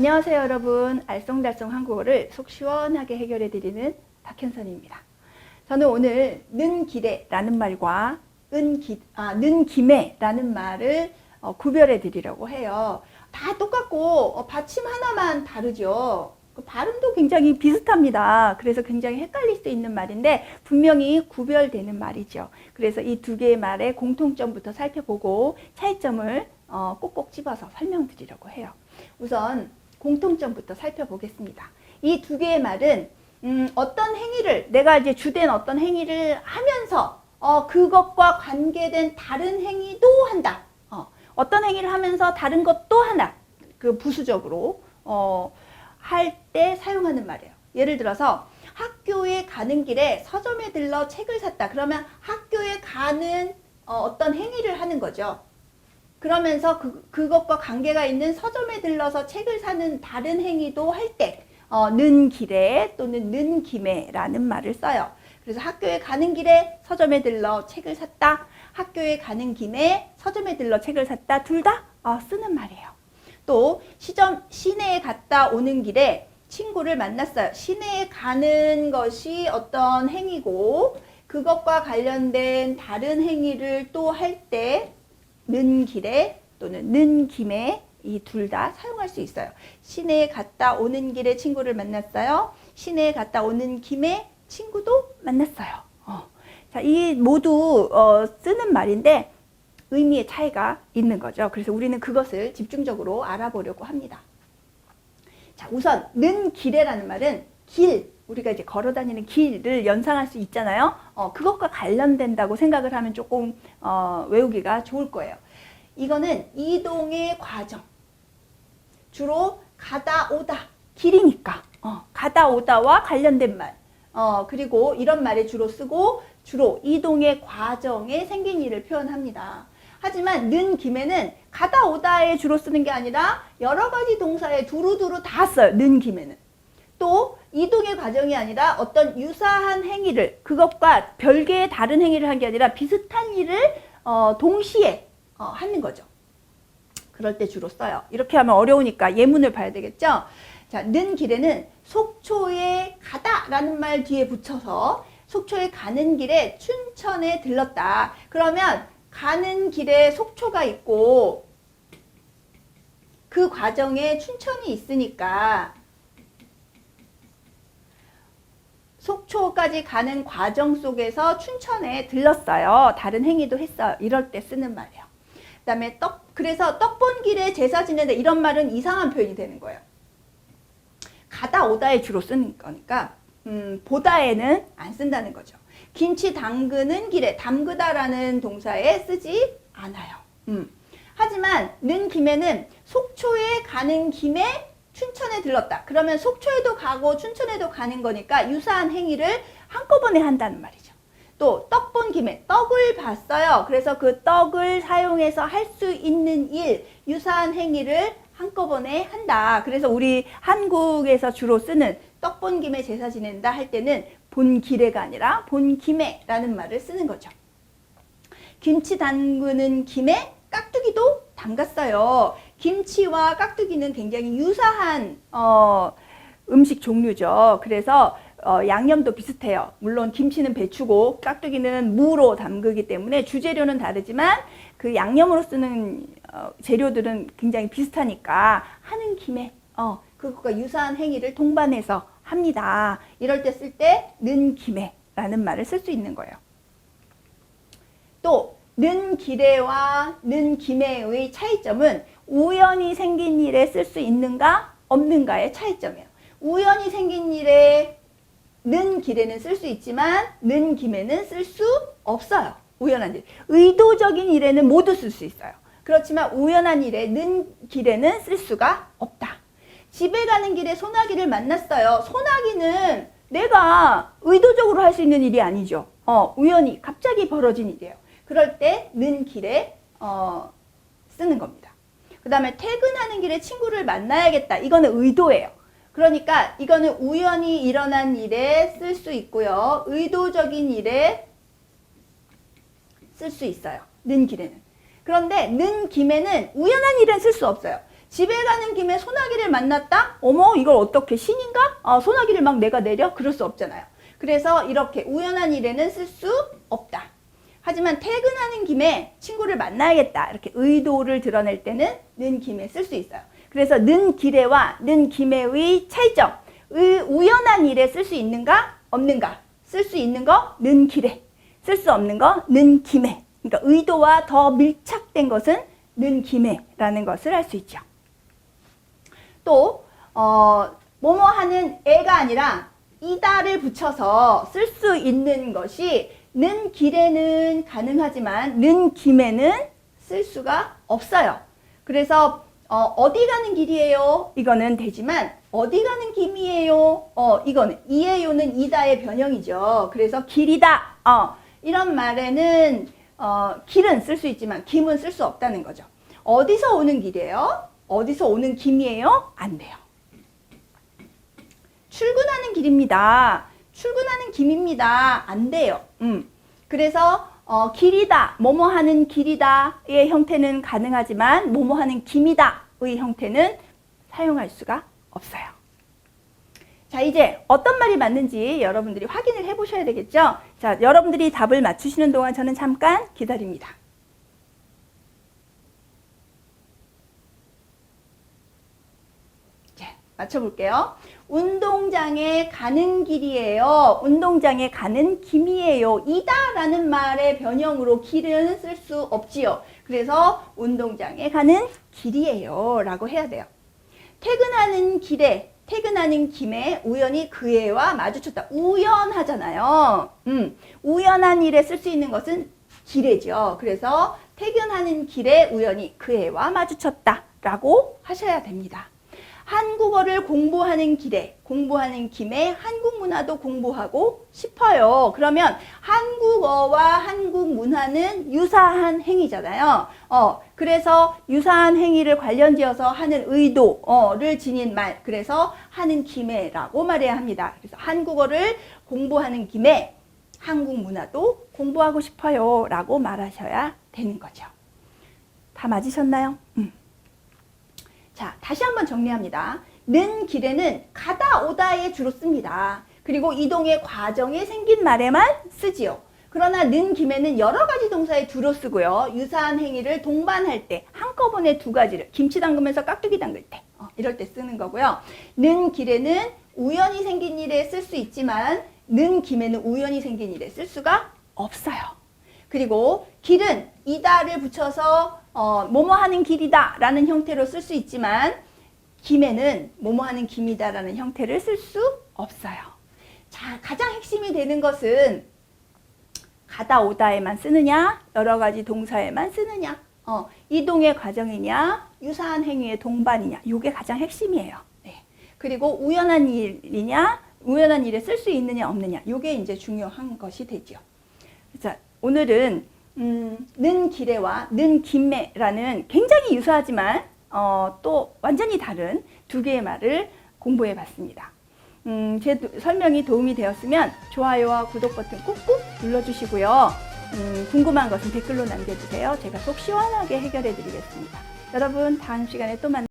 안녕하세요 여러분. 알쏭달쏭 한국어를 속 시원하게 해결해 드리는 박현선입니다. 저는 오늘 는 기대라는 말과 은 기, 아, 는 김에라는 말을 어, 구별해 드리려고 해요. 다 똑같고 어, 받침 하나만 다르죠. 그 발음도 굉장히 비슷합니다. 그래서 굉장히 헷갈릴 수 있는 말인데 분명히 구별되는 말이죠. 그래서 이 두 개의 말의 공통점부터 살펴보고 차이점을 어, 꼭꼭 집어서 설명드리려고 해요. 우선 공통점부터 살펴보겠습니다. 이 두 개의 말은 음, 어떤 행위를 내가 이제 주된 어떤 행위를 하면서 어, 그것과 관계된 다른 행위도 한다. 어, 어떤 행위를 하면서 다른 것도 하나. 그 부수적으로 어, 할 때 사용하는 말이에요. 예를 들어서 학교에 가는 길에 서점에 들러 책을 샀다. 그러면 학교에 가는 어, 어떤 행위를 하는 거죠. 그러면서 그, 그것과 관계가 있는 서점에 들러서 책을 사는 다른 행위도 할 때, 어, 는 길에 또는 는 김에라는 말을 써요. 그래서 학교에 가는 길에 서점에 들러 책을 샀다. 학교에 가는 김에 서점에 들러 책을 샀다. 둘다 어, 쓰는 말이에요. 또 시점 시내에 갔다 오는 길에 친구를 만났어요. 시내에 가는 것이 어떤 행위고 그것과 관련된 다른 행위를 또 할 때 는 길에 또는 는 김에 이 둘 다 사용할 수 있어요. 시내에 갔다 오는 길에 친구를 만났어요. 시내에 갔다 오는 김에 친구도 만났어요. 어. 자, 이 모두 어, 쓰는 말인데 의미의 차이가 있는 거죠. 그래서 우리는 그것을 집중적으로 알아보려고 합니다. 자, 우선 는 길에라는 말은 길, 우리가 이제 걸어 다니는 길을 연상할 수 있잖아요. 어, 그것과 관련된다고 생각을 하면 조금 어, 외우기가 좋을 거예요. 이거는 이동의 과정. 주로 가다 오다 길이니까 어, 가다 오다와 관련된 말. 어, 그리고 이런 말에 주로 쓰고 주로 이동의 과정에 생긴 일을 표현합니다. 하지만 는 김에는 가다 오다에 주로 쓰는 게 아니라 여러 가지 동사에 두루두루 다 써요. 는 김에는. 또 이동의 과정이 아니라 어떤 유사한 행위를 그것과 별개의 다른 행위를 한 게 아니라 비슷한 일을 어, 동시에 어, 하는 거죠. 그럴 때 주로 써요. 이렇게 하면 어려우니까 예문을 봐야 되겠죠. 자, 는 길에는 속초에 가다라는 말 뒤에 붙여서 속초에 가는 길에 춘천에 들렀다. 그러면 가는 길에 속초가 있고 그 과정에 춘천이 있으니까 속초까지 가는 과정 속에서 춘천에 들렀어요. 다른 행위도 했어요. 이럴 때 쓰는 말이에요. 그다음에 떡 그래서 떡본 길에 제사 지내다 이런 말은 이상한 표현이 되는 거예요. 가다 오다에 주로 쓰는 거니까 음, 보다에는 안 쓴다는 거죠. 김치 담그는 길에 담그다라는 동사에 쓰지 않아요. 음. 하지만 는 김에는 속초에 가는 김에 춘천에 들렀다. 그러면 속초에도 가고 춘천에도 가는 거니까 유사한 행위를 한꺼번에 한다는 말이죠. 또 떡 본 김에 떡을 봤어요. 그래서 그 떡을 사용해서 할 수 있는 일, 유사한 행위를 한꺼번에 한다. 그래서 우리 한국에서 주로 쓰는 떡 본 김에 제사 지낸다 할 때는 본 기례가 아니라 본 김에라는 말을 쓰는 거죠. 김치 담그는 김에 깍두기도 담갔어요. 김치와 깍두기는 굉장히 유사한 어, 음식 종류죠. 그래서 어, 양념도 비슷해요. 물론 김치는 배추고 깍두기는 무로 담그기 때문에 주재료는 다르지만 그 양념으로 쓰는 어, 재료들은 굉장히 비슷하니까 하는 김에 어, 그것과 유사한 행위를 동반해서 합니다. 이럴 때 쓸 때 는 김에 라는 말을 쓸 수 있는 거예요. 또 는 기대와 는 김에의 차이점은 우연히 생긴 일에 쓸 수 있는가 없는가의 차이점이에요. 우연히 생긴 일에 는 길에는 쓸 수 있지만 는 김에는 쓸 수 없어요. 우연한 일. 의도적인 일에는 모두 쓸 수 있어요. 그렇지만 우연한 일에 는 길에는 쓸 수가 없다. 집에 가는 길에 소나기를 만났어요. 소나기는 내가 의도적으로 할 수 있는 일이 아니죠. 어, 우연히 갑자기 벌어진 일이에요. 그럴 때 는 길에 어, 쓰는 겁니다. 그 다음에 퇴근하는 길에 친구를 만나야겠다. 이거는 의도예요. 그러니까 이거는 우연히 일어난 일에 쓸 수 있고요. 의도적인 일에 쓸 수 있어요. 는 길에는. 그런데 는 김에는 우연한 일은 쓸 수 없어요. 집에 가는 김에 소나기를 만났다? 어머, 이걸 어떻게 신인가? 아, 소나기를 막 내가 내려? 그럴 수 없잖아요. 그래서 이렇게 우연한 일에는 쓸 수 없다. 하지만 퇴근하는 김에 친구를 만나야겠다. 이렇게 의도를 드러낼 때는 는 김에 쓸 수 있어요. 그래서 는 길에와 는 김에의 차이점. 의, 우연한 일에 쓸 수 있는가? 없는가? 쓸 수 있는 거? 는 길에. 쓸수 없는 거? 는 김에. 그러니까 의도와 더 밀착된 것은 는 김에라는 것을 알 수 있죠. 또, 어, 뭐뭐 하는 애가 아니라 이다를 붙여서 쓸 수 있는 것이 는 길에는 가능하지만 는 김에는 쓸 수가 없어요. 그래서 어, 디 가는 길이에요? 이거는 되지만 어디 가는 김이에요? 어, 이거는 이에요는 이다의 변형이죠. 그래서 길이다. 어, 이런 말에는 어, 길은 쓸 수 있지만 김은 쓸 수 없다는 거죠. 어디서 오는 길이에요? 어디서 오는 김이에요? 안 돼요. 출근하는 길입니다. 출근하는 김입니다. 안 돼요. 음. 그래서 어, 길이다, 뭐뭐 하는 길이다의 형태는 가능하지만 뭐뭐 하는 김이다의 형태는 사용할 수가 없어요. 자, 이제 어떤 말이 맞는지 여러분들이 확인을 해 보셔야 되겠죠? 자, 여러분들이 답을 맞추시는 동안 저는 잠깐 기다립니다. 자, 맞춰볼게요. 운동장에 가는 길이에요. 운동장에 가는 김이에요. 이다라는 말의 변형으로 길은 쓸 수 없지요. 그래서 운동장에 가는 길이에요. 라고 해야 돼요. 퇴근하는 길에, 퇴근하는 김에 우연히 그 애와 마주쳤다. 우연하잖아요. 음, 우연한 일에 쓸 수 있는 것은 길에죠. 그래서 퇴근하는 길에 우연히 그 애와 마주쳤다. 라고 하셔야 됩니다. 한국어를 공부하는 길에, 공부하는 김에 한국 문화도 공부하고 싶어요. 그러면 한국어와 한국 문화는 유사한 행위잖아요. 어, 그래서 유사한 행위를 관련 지어서 하는 의도를 지닌 말. 그래서 하는 김에라고 말해야 합니다. 그래서 한국어를 공부하는 김에 한국 문화도 공부하고 싶어요. 라고 말하셔야 되는 거죠. 다 맞으셨나요? 음. 자, 다시 한번 정리합니다. 는 길에는 가다 오다에 주로 씁니다. 그리고 이동의 과정에 생긴 말에만 쓰지요. 그러나 는 김에는 여러 가지 동사에 주로 쓰고요. 유사한 행위를 동반할 때 한꺼번에 두 가지를 김치 담그면서 깍두기 담글 때 어, 이럴 때 쓰는 거고요. 는 길에는 우연히 생긴 일에 쓸 수 있지만 는 김에는 우연히 생긴 일에 쓸 수가 없어요. 그리고 길은 이다를 붙여서 어, 뭐뭐 하는 길이다 라는 형태로 쓸 수 있지만 김에는 뭐뭐 하는 김이다 라는 형태를 쓸 수 없어요. 자, 가장 핵심이 되는 것은 가다 오다에만 쓰느냐, 여러 가지 동사에만 쓰느냐, 어, 이동의 과정이냐, 유사한 행위의 동반이냐, 이게 가장 핵심이에요. 네. 그리고 우연한 일이냐, 우연한 일에 쓸 수 있느냐, 없느냐, 이게 이제 중요한 것이 되죠. 자, 오늘은 음, 는 기레와 는 김매라는 굉장히 유사하지만 어, 또 완전히 다른 두 개의 말을 공부해 봤습니다. 음, 제 도, 설명이 도움이 되었으면 좋아요와 구독 버튼 꾹꾹 눌러주시고요. 음, 궁금한 것은 댓글로 남겨주세요. 제가 속 시원하게 해결해 드리겠습니다. 여러분 다음 시간에 또 만나요.